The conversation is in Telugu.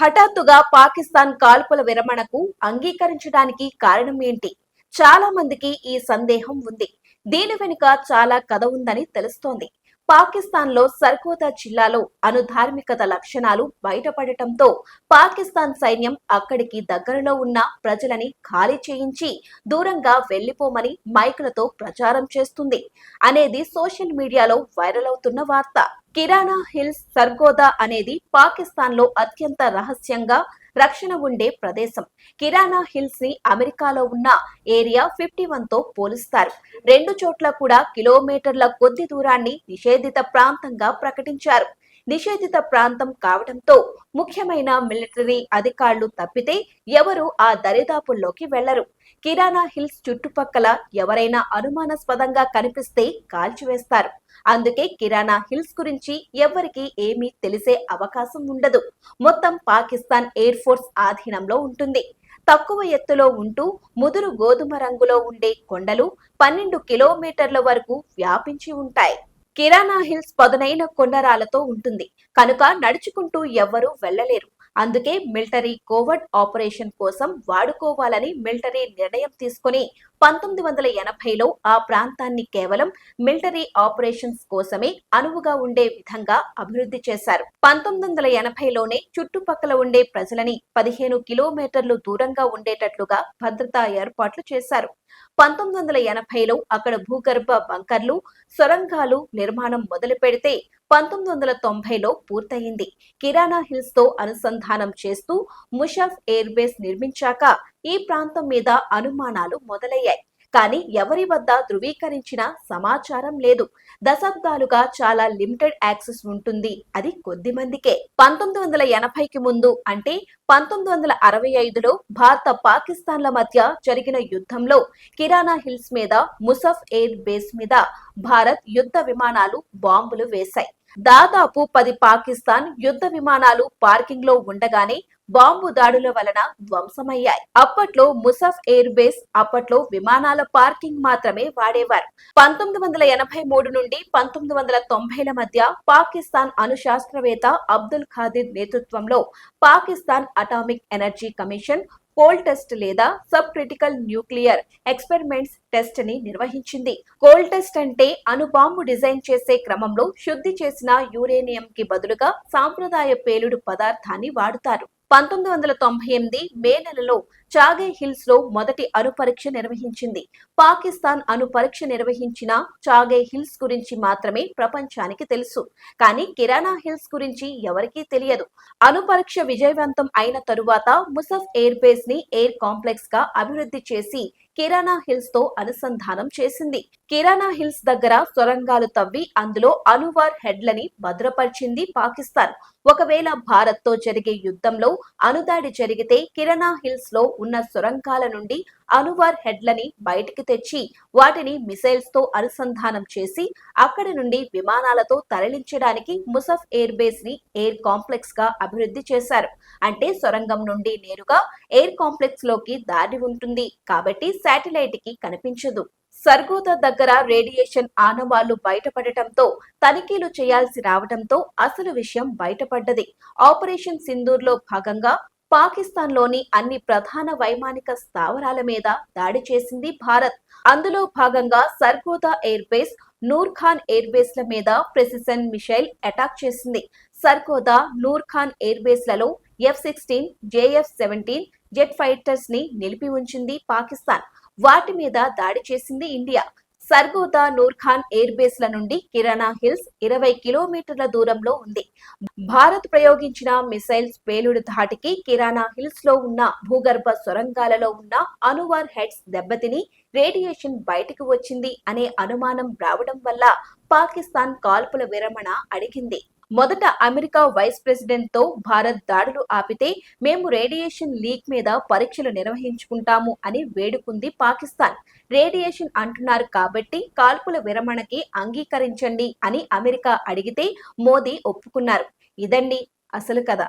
హఠాత్తుగా పాకిస్తాన్ కాల్పుల విరమణకు అంగీకరించడానికి కారణం ఏంటి? చాలా మందికి ఈ సందేహం ఉంది. దీని వెనుక చాలా కథ ఉందని తెలుస్తోంది. పాకిస్తాన్లో సర్కోదా జిల్లాలో అనుధార్మికత లక్షణాలు బయటపడటంతో పాకిస్తాన్ సైన్యం అక్కడికి దగ్గరలో ఉన్న ప్రజలని ఖాళీ చేయించి దూరంగా వెళ్ళిపోమని మైకులతో ప్రచారం చేస్తుంది. అనేది సోషల్ మీడియాలో వైరల్ అవుతున్న వార్త. కిరాణా హిల్స్ సర్గోదా అనేది పాకిస్తాన్లో అత్యంత రహస్యంగా రక్షణ ఉండే ప్రదేశం. కిరాణా హిల్స్ని అమెరికాలో ఉన్న ఏరియా ఫిఫ్టీ వన్తో పోలుస్తారు. రెండు చోట్ల కూడా కిలోమీటర్ల కొద్ది దూరాన్ని నిషేధిత ప్రాంతంగా ప్రకటించారు. నిషేధిత ప్రాంతం కావడంతో ముఖ్యమైన మిలిటరీ అధికారులు తప్పితే ఎవరు ఆ దరిదాపుల్లోకి వెళ్ళరు. కిరాణా హిల్స్ చుట్టుపక్కల ఎవరైనా అనుమానాస్పదంగా కనిపిస్తే కాల్చివేస్తారు అందుకే కిరాణా హిల్స్ గురించి ఎవరికి ఏమీ తెలిసే అవకాశం ఉండదు. మొత్తం పాకిస్తాన్ ఎయిర్ ఫోర్స్ ఆధీనంలో ఉంటుంది. తక్కువ ఎత్తులో ఉంటూ ముదురు గోధుమ రంగులో ఉండే కొండలు పన్నెండు కిలోమీటర్ల వరకు వ్యాపించి ఉంటాయి. కిరాణా హిల్స్ పదునైన కొండరాలతో ఉంటుంది. కనుక నడుచుకుంటూ ఎవ్వరూ వెళ్ళలేరు అందుకే మిలిటరీ కోవర్ట్ ఆపరేషన్ కోసం వాడుకోవాలని మిలిటరీ నిర్ణయం తీసుకుని పంతొమ్మిది వందల ఎనభైలో ఆ ప్రాంతాన్ని కేవలం మిలిటరీ ఆపరేషన్స్ కోసమే అనువుగా ఉండే విధంగా అభివృద్ధి చేశారు. పంతొమ్మిది వందల ఎనభైలోనే చుట్టుపక్కల ఉండే ప్రజలని పదిహేను కిలోమీటర్లు దూరంగా ఉండేటట్లుగా భద్రతా ఏర్పాట్లు చేశారు. పంతొమ్మిది వందల ఎనభైలో అక్కడ భూగర్భ బంకర్లు సొరంగాలు నిర్మాణం మొదలు పెడితే పంతొమ్మిది వందల తొంభైలో పూర్తయింది. కిరాణా హిల్స్తో అనుసంధానం చేస్తూ ముషఫ్ ఎయిర్ బేస్ నిర్మించాక ఈ ప్రాంతం మీద అనుమానాలు మొదలయ్యాయి. కానీ ఎవరి వద్ద ధృవీకరించిన సమాచారం లేదు. దశాబ్దాలుగా చాలా లిమిటెడ్ యాక్సెస్ ఉంటుంది. అది కొద్ది మందికే. పంతొమ్మిది వందల ఎనభైకి ముందు అంటే పంతొమ్మిది వందల అరవై ఐదులో భారత పాకిస్తాన్ల మధ్య జరిగిన యుద్ధంలో కిరాణా హిల్స్ మీద ముసఫ్ ఎయిర్ బేస్ మీద భారత్ యుద్ధ విమానాలు బాంబులు వేశాయి. దాదాపు పది పాకిస్తాన్ యుద్ధ విమానాలు పార్కింగ్లో ఉండగానే బాంబు దాడుల వలన ధ్వంసమయ్యాయి. అప్పట్లో ముసఫ్ ఎయిర్ బేస్ అప్పట్లో విమానాల పార్కింగ్ మాత్రమే వాడేవారు. పంతొమ్మిది వందల ఎనభై మూడు నుండి పంతొమ్మిది వందల తొంభైల మధ్య పాకిస్తాన్ అణు శాస్త్రవేత్త అబ్దుల్ ఖాదిర్ నేతృత్వంలో Pakistan atomic energy commission cold test లేదా సబ్ క్రిటికల్ న్యూక్లియర్ ఎక్స్పెరిమెంట్స్ టెస్ట్ని నిర్వహించింది. కోల్ టెస్ట్ అంటే అణుబాంబు డిజైన్ చేసే క్రమంలో శుద్ధి చేసిన యురేనియం కి బదులుగా సాంప్రదాయ పేలుడు పదార్థాన్ని వాడుతారు. పంతొమ్మిది వందల తొంభై ఎనిమిది మే నెలలో చాగే హిల్స్లో మొదటి అణు పరీక్ష నిర్వహించింది. పాకిస్తాన్ అణు పరీక్ష నిర్వహించిన చాగే హిల్స్ గురించి మాత్రమే ప్రపంచానికి తెలుసు. కానీ కిరాణా హిల్స్ గురించి ఎవరికీ తెలియదు. అణు పరీక్ష విజయవంతం అయిన తరువాత ముసఫ్ ఎయిర్ బేస్ని ఎయిర్ కాంప్లెక్స్గా అభివృద్ధి చేసి కిరాణా హిల్స్తో అనుసంధానం చేసింది. కిరాణా హిల్స్ దగ్గర సొరంగాలు తవ్వి అందులో అనువార్ హెడ్లని భద్రపరిచింది పాకిస్తాన్. ఒకవేళ భారత్తో జరిగే యుద్ధంలో అనుదాడి జరిగితే కిరాణా హిల్స్లో ఉన్న సొరంగాల నుండి అనువార్ హెడ్లని బయటికి తెచ్చి వాటిని మిసైల్స్తో అనుసంధానం చేసి అక్కడి నుండి విమానాలతో తరలించడానికి ముసఫ్ ఎయిర్ బేస్ని ఎయిర్ కాంప్లెక్స్గా అభివృద్ధి చేశారు. అంటే సొరంగం నుండి నేరుగా ఎయిర్ కాంప్లెక్స్లోకి దారి ఉంటుంది. కాబట్టి శాటిలైట్కి కనిపించదు. సర్గోదా దగ్గర రేడియేషన్ ఆనవాళ్ళు బయటపడటంతో తనిఖీలు చేయాల్సి రావడంతో అసలు విషయం బయటపడ్డది. ఆపరేషన్ సింధూర్లో భాగంగా పాకిస్తాన్లోని అన్ని ప్రధాన వైమానిక స్థావరాల మీద దాడి చేసింది భారత్. అందులో భాగంగా Sargodha air base Noor Khan air మీద ప్రెసిసన్ మిషైల్ అటాక్ చేసింది. Sargodha Noor Khan air F sixteen JF seventeen jet ఫైటర్స్ని నిలిపి ఉంచింది పాకిస్తాన్. వాటి మీద దాడి చేసింది India. Sargodha Noorkhan air air బేస్ల నుండి కిరాణా హిల్స్ ఇరవై కిలోమీటర్ల దూరంలో ఉంది. భారత్ ప్రయోగించిన మిసైల్స్ పేలుడు ధాటికి కిరాణా హిల్స్లో ఉన్న భూగర్భ సొరంగాలలో ఉన్న అనువార్ హెడ్స్ దెబ్బతిని రేడియేషన్ బయటకు వచ్చింది అనే అనుమానం రావడం వల్ల పాకిస్తాన్ కాల్పుల విరమణ అడిగింది మొదట అమెరికా వైస్ ప్రెసిడెంట్తో భారత్ దాడులు ఆపితే మేము రేడియేషన్ లీక్ మీద పరీక్షలు నిర్వహించుకుంటాము అని వేడుకుంది పాకిస్తాన్. రేడియేషన్ అంటున్నారు కాబట్టి కాల్పుల విరమణకి అంగీకరించండి అని అమెరికా అడిగితే మోదీ ఒప్పుకున్నారు. ఇదండి అసలు కథ.